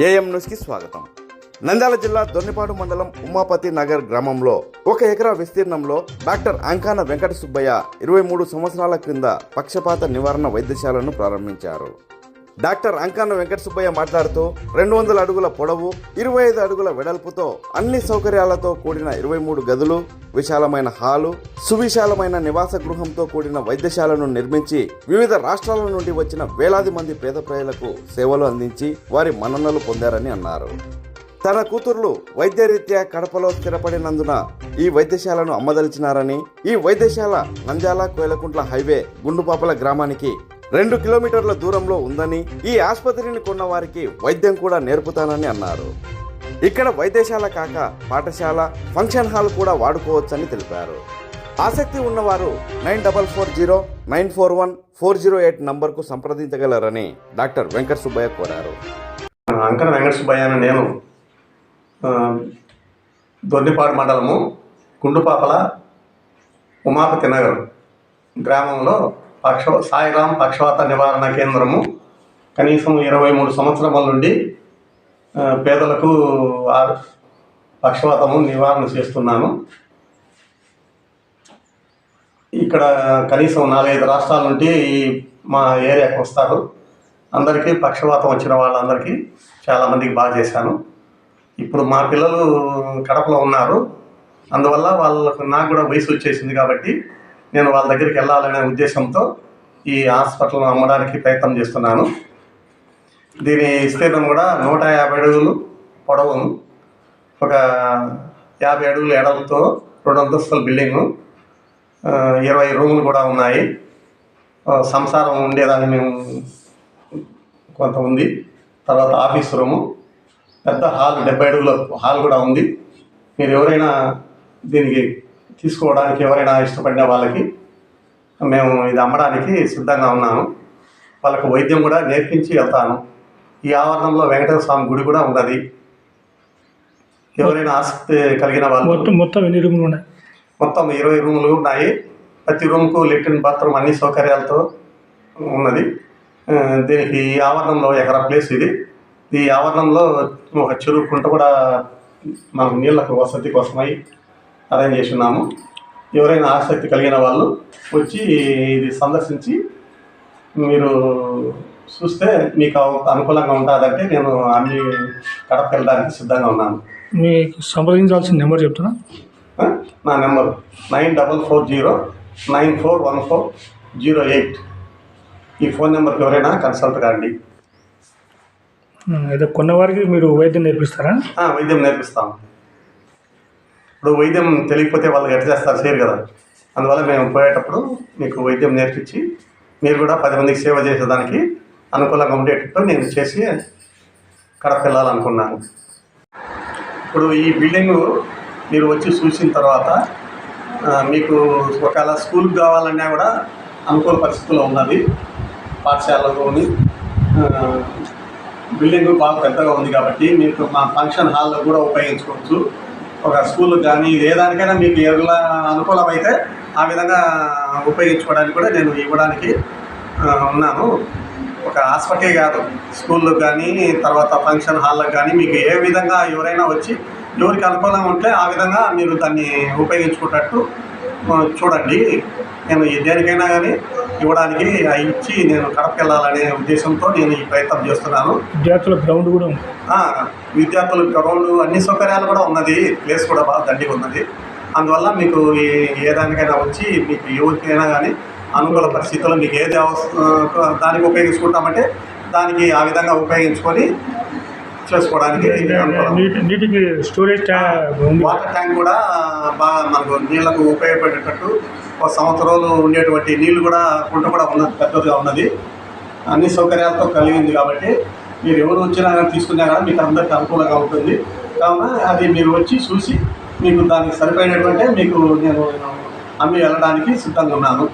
AM న్యూస్కి స్వాగతం. నంద్యాల జిల్లా దొన్నిపాడు మండలం ఉమాపతి నగర్ గ్రామంలో ఒక ఎకరా విస్తీర్ణంలో డాక్టర్ అంకాన వెంకట సుబ్బయ్య ఇరవై మూడు సంవత్సరాల క్రింద పక్షపాత నివారణ వైద్యశాలను ప్రారంభించారు. డాక్టర్ అంకన్న వెంకట సుబ్బయ్య మాట్లాడుతూ రెండు వందల అడుగుల పొడవు ఇరవై ఐదు అడుగుల వెడల్పుతో అన్ని సౌకర్యాలతో కూడిన ఇరవై మూడు గదులు విశాలమైన హాలు సువిశాలమైన నివాస గృహంతో కూడిన వైద్యశాలను నిర్మించి వివిధ రాష్ట్రాల నుండి వచ్చిన వేలాది మంది పేద ప్రజలకు సేవలు అందించి వారి మన్ననలు పొందారని అన్నారు. తన కూతుర్లు వైద్యరీత్యా కడపలో స్థిరపడినందున ఈ వైద్యశాలను అమ్మదలిచినారని ఈ వైద్యశాల నంజాల కోయలకుంట్ల హైవే గుండుపాపల గ్రామానికి రెండు కిలోమీటర్ల దూరంలో ఉందని ఈ ఆసుపత్రిని కొన్న వారికి వైద్యం కూడా నేర్పుతానని అన్నారు. ఇక్కడ వైద్యశాల కాక పాఠశాల ఫంక్షన్ హాల్ కూడా వాడుకోవచ్చని తెలిపారు. ఆసక్తి ఉన్నవారు nine double four zero nine four one four zero eight నంబర్కు సంప్రదించగలరని డాక్టర్ వెంకట సుబ్బయ్య కోరారు. అంకర వెంకట సుబ్బయ్య అని నేను ఆ, దొన్నిపాడు మండలము గుండుపాపల ఉమాపతి నగర్ గ్రామంలో పక్ష సాయిరాం పక్షవాత నివారణ కేంద్రము. కనీసం ఇరవై మూడు సంవత్సరముల నుండి పేదలకు ఆ- పక్షవాతము నివారణ చేస్తున్నాను. ఇక్కడ కనీసం నాలుగైదు రాష్ట్రాల నుండి ఈ మా ఏరియాకు వస్తారు. అందరికీ పక్షవాతం వచ్చిన వాళ్ళందరికీ చాలామందికి బాగా చేశాను. ఇప్పుడు మా పిల్లలు కడపలో ఉన్నారు. అందువల్ల వాళ్ళకు నాకు కూడా వయసు వచ్చేసింది కాబట్టి నేను వాళ్ళ దగ్గరికి వెళ్ళాలనే ఉద్దేశంతో ఈ హాస్పిటల్ను అమ్మడానికి ప్రయత్నం చేస్తున్నాను. దీని విస్తీర్ణం కూడా నూట యాభై అడుగులు పొడవును. ఒక యాభై అడుగుల ఎడలతో రెండు అంతస్తుల బిల్డింగు ఇరవై రూములు కూడా ఉన్నాయి. సంసారం ఉండేదాన్ని మేము కొంత ఉంది. తర్వాత ఆఫీస్ రూము పెద్ద హాల్ డెబ్బై అడుగుల హాల్ కూడా ఉంది. మీరు ఎవరైనా దీనికి తీసుకోవడానికి ఎవరైనా ఇష్టపడిన వాళ్ళకి మేము ఇది అమ్మడానికి సిద్ధంగా ఉన్నాము. వాళ్ళకు వైద్యం కూడా నేర్పించి వెళ్తాను. ఈ ఆవరణంలో వెంకటేశ్వర స్వామి గుడి కూడా ఉన్నది. ఎవరైనా ఆసక్తి కలిగిన వాళ్ళు మొత్తం మొత్తం ఎన్ని రూములు ఉన్నాయి? మొత్తం ఇరవై రూములు ఉన్నాయి. ప్రతి రూమ్కు లెట్రిన్ బాత్రూమ్ అన్ని సౌకర్యాలతో ఉన్నది. దీనికి ఈ ఆవరణంలో ఎకరా ప్లేస్ ఇది. ఈ ఆవరణంలో ఒక చెరువు కుంట కూడా మనం నీళ్ళకు వసతి కోసమై అరేంజ్ చేసి ఉన్నాము. ఎవరైనా ఆసక్తి కలిగిన వాళ్ళు వచ్చి ఇది సందర్శించి మీరు చూస్తే మీకు అనుకూలంగా ఉంటుందంటే నేను అన్ని కడప వెళ్ళడానికి సిద్ధంగా ఉన్నాను. మీకు సంప్రదించాల్సిన నెంబర్ చెప్తున్నా? నా number nine double four zero nine four one four zero eight. ఈ ఫోన్ నెంబర్కి ఎవరైనా కన్సల్ట్ కాండి. అయితే కొన్నవారికి మీరు వైద్యం నేర్పిస్తారా? ఆ, వైద్యం నేర్పిస్తాం. ఇప్పుడు వైద్యం తెలియకపోతే వాళ్ళు ఎట్లా చేస్తారు చేయరు కదా. అందువల్ల మేము పోయేటప్పుడు మీకు వైద్యం నేర్పించి మీరు కూడా పది మందికి సేవ చేసేదానికి అనుకూలంగా ఉండేటట్టు నేను చేసి కడప వెళ్ళాలనుకున్నాను ఇప్పుడు ఈ బిల్డింగ్ మీరు వచ్చి చూసిన తర్వాత మీకు ఒకవేళ స్కూల్కి కావాలన్నా కూడా అనుకూల పరిస్థితుల్లో ఉన్నది. పాఠశాలలోని బిల్డింగ్ బాగా పెద్దగా ఉంది కాబట్టి మీకు మా ఫంక్షన్ హాల్లో కూడా ఉపయోగించుకోవచ్చు. ఒక స్కూల్ కానీ ఏ దానికైనా మీకు ఎలా అనుకూలమైతే ఆ విధంగా ఉపయోగించుకోవడానికి కూడా నేను ఇవ్వడానికి ఉన్నాను. ఒక హాస్పిటల్ కాదు స్కూళ్ళకు కానీ తర్వాత ఫంక్షన్ హాల్లకు కానీ మీకు ఏ విధంగా ఎవరైనా వచ్చి ఎవరికి అనుకూలంగా ఉంటే ఆ విధంగా మీరు దాన్ని ఉపయోగించుకున్నట్టు చూడండి. నేను దేనికైనా కానీ ఇవ్వడానికి ఇచ్చి నేను కడప వెళ్ళాలనే ఉద్దేశంతో నేను ఈ ప్రయత్నం చేస్తున్నాను. విద్యార్థుల గ్రౌండ్ కూడా ఉంది. ఆ, విద్యార్థులకు గ్రౌండ్ అన్ని సౌకర్యాలు కూడా ఉన్నది. ప్లేస్ కూడా బాగా దండిగా ఉన్నది. అందువల్ల మీకు ఏ దానికైనా వచ్చి మీకు ఎవరికైనా కానీ అనుకూల పరిస్థితుల్లో మీకు ఏది దానికి ఉపయోగించుకుంటామంటే దానికి ఆ విధంగా ఉపయోగించుకొని చేసుకోవడానికి నీటికి స్టోరేజ్ వాటర్ ట్యాంక్ కూడా బాగా మనకు నీళ్ళకు ఉపయోగపడేటట్టు ఒక సంవత్సరాలు ఉండేటువంటి నీళ్ళు కూడా కుంట కూడా ఉన్నది పెద్దదిగా ఉన్నది. అన్ని సౌకర్యాలతో కలిగింది కాబట్టి మీరు ఎవరు వచ్చినా కానీ తీసుకున్నా కానీ మీకు అందరికీ అనుకూలంగా ఉంటుంది. కావున అది మీరు వచ్చి చూసి మీకు దానికి సరిపోయినటువంటి మీకు నేను అమ్మి వెళ్ళడానికి సిద్ధంగా ఉన్నాను.